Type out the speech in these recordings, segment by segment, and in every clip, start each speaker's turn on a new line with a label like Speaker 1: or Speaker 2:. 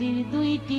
Speaker 1: নদীর দুইটি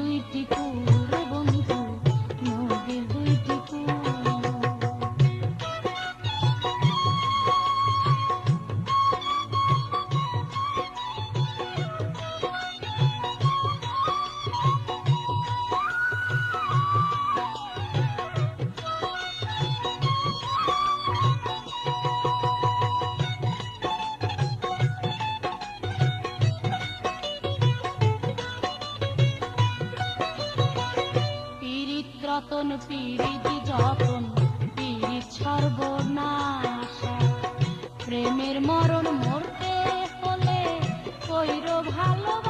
Speaker 1: দুইটি পূর্ব সনাতন পীড়িত যতন পীড়িত সর্বনাশা। প্রেমের মরণ মরতে হলে কইর ভালোবাসা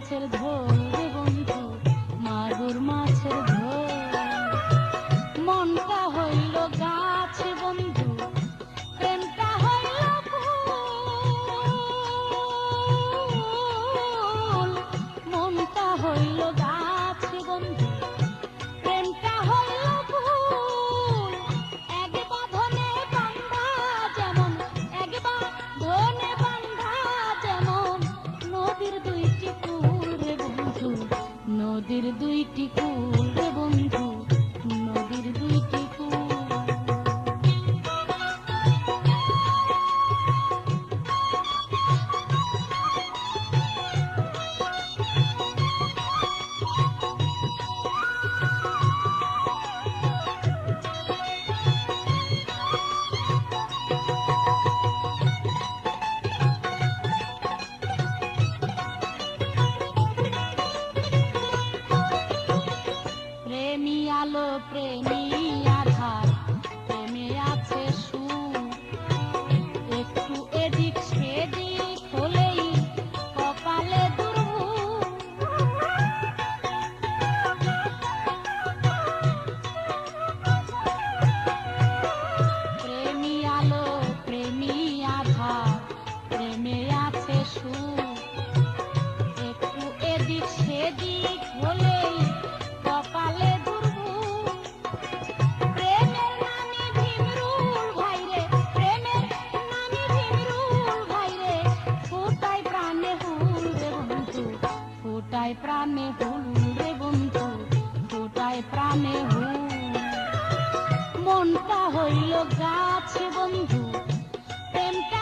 Speaker 1: নাচের ঢোল মনটা হইল গাছ বন্ধু। প্রেমটা